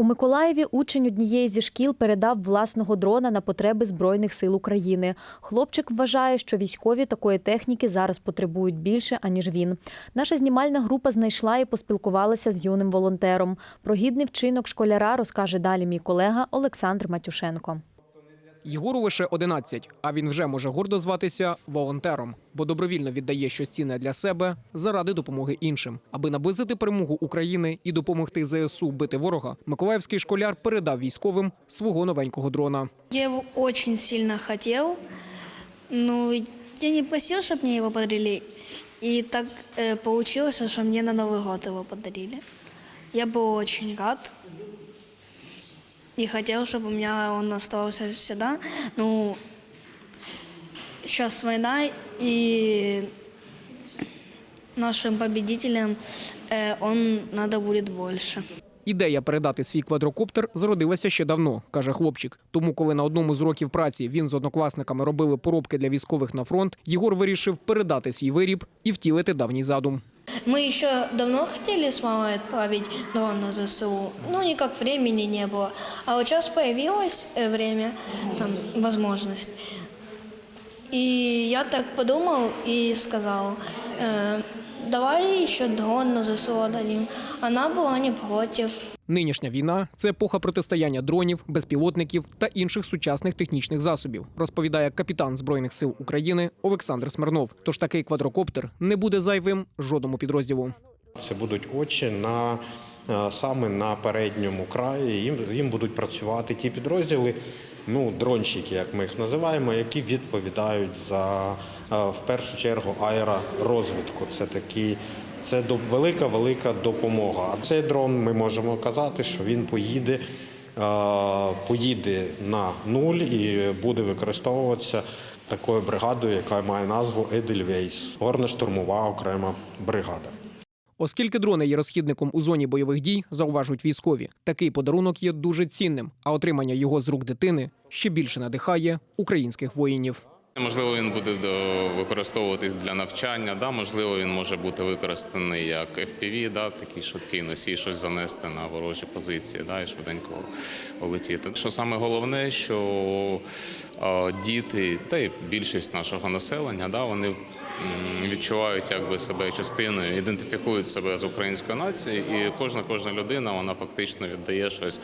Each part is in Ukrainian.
У Миколаєві учень однієї зі шкіл передав власного дрона на потреби Збройних сил України. Хлопчик вважає, що військові такої техніки зараз потребують більше, аніж він. Наша знімальна група знайшла і поспілкувалася з юним волонтером. Про гідний вчинок школяра розкаже далі мій колега Олександр Матюшенко. Єгору лише 11, а він вже може гордо зватися волонтером, бо добровільно віддає щось цінне для себе заради допомоги іншим. Аби наблизити перемогу України і допомогти ЗСУ бити ворога, миколаївський школяр передав військовим свого новенького дрона. Я его очень сильно хотел, но я не просил, чтобы мне его подарили. И так э, получилось, что мне на Новый год его подарили. Я был очень рад и хотел, чтобы у меня он оставался всегда. Ну, сейчас война, и нашим победителям э, он надо будет больше. Ідея передати свій квадрокоптер зародилася ще давно, каже хлопчик. Тому, коли на одному з років праці він з однокласниками робили поробки для військових на фронт, Єгор вирішив передати свій виріб і втілити давній задум. Мы еще давно хотели с мамой отправить дрон на ЗСУ, но никак времени не было. А вот сейчас появилось э, время, там, возможность. И я так подумал и сказал, э, давай еще дрон на ЗСУ дадим. Она была не против. Нинішня війна це епоха протистояння дронів, безпілотників та інших сучасних технічних засобів, розповідає капітан збройних сил України Олександр Смирнов. Тож такий квадрокоптер не буде зайвим жодному підрозділу. Це будуть очі на саме на передньому краї. Їм, їм будуть працювати ті підрозділи, ну дронщики, як ми їх називаємо, які відповідають за е, в першу чергу аеророзвитку. Це такі. Це велика велика допомога. А цей дрон ми можемо казати, що він поїде, е, поїде на нуль і буде використовуватися такою бригадою, яка має назву Едельвейс, горно-штурмова окрема бригада. Оскільки дрони є розхідником у зоні бойових дій, зауважують військові, такий подарунок є дуже цінним, а отримання його з рук дитини ще більше надихає українських воїнів. Можливо, він буде використовуватись для навчання, да? можливо, він може бути використаний як FPV, да? такий швидкий носій, щось занести на ворожі позиції да? і швиденько улетіти. Що саме головне, що діти та й більшість нашого населення, да? вони відчувають якби себе частиною, ідентифікують себе з українською нацією, і кожна кожна людина вона фактично віддає щось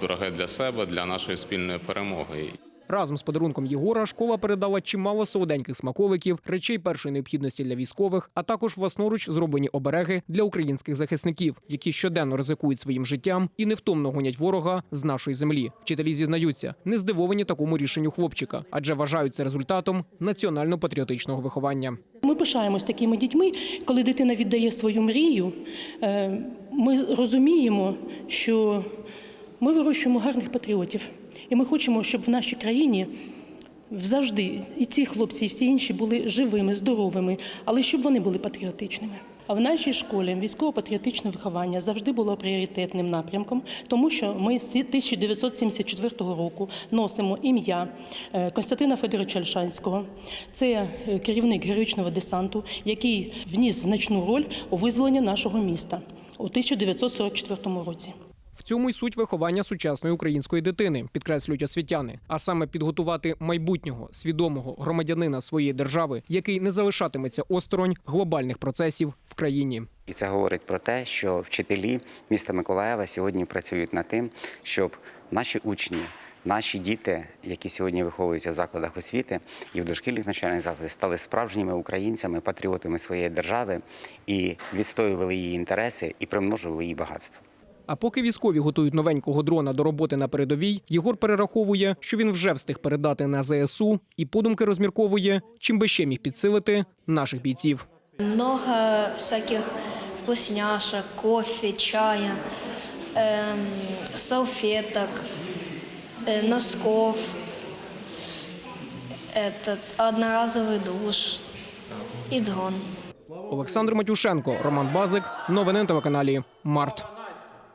дороге для себе, для нашої спільної перемоги. Разом з подарунком Єгора школа передала чимало солоденьких смаколиків, речей першої необхідності для військових, а також власноруч зроблені обереги для українських захисників, які щоденно ризикують своїм життям і невтомно гонять ворога з нашої землі. Вчителі зізнаються, не здивовані такому рішенню хлопчика, адже вважають це результатом національно-патріотичного виховання. Ми пишаємось такими дітьми, коли дитина віддає свою мрію. е, Ми розуміємо, що ми вирощуємо гарних патріотів, і ми хочемо, щоб в нашій країні завжди і ці хлопці, і всі інші були живими, здоровими, але щоб вони були патріотичними. А в нашій школі військово-патріотичне виховання завжди було пріоритетним напрямком, тому що ми з 1974 року носимо ім'я е, Костянтина Федоровича Альшанського. Це е, керівник героїчного десанту, який вніс значну роль у визволенні нашого міста у 1944 році. Цьому й суть виховання сучасної української дитини, підкреслюють освітяни, а саме підготувати майбутнього свідомого громадянина своєї держави, який не залишатиметься осторонь глобальних процесів в країні. І це говорить про те, що вчителі міста Миколаєва сьогодні працюють над тим, щоб наші учні, наші діти, які сьогодні виховуються в закладах освіти і в дошкільних навчальних закладах, стали справжніми українцями, патріотами своєї держави і відстоювали її інтереси і примножували її багатство. А поки військові готують новенького дрона до роботи на передовій, Єгор перераховує, що він вже встиг передати на ЗСУ, і подумки розмірковує, чим би ще міг підсилити наших бійців. Много всяких вкусняшек, кофе, чая, эм, салфеток, э, носков, этот одноразовый душ и дрон. Олександр Матюшенко, Роман Базик. Новини на телеканалі Март.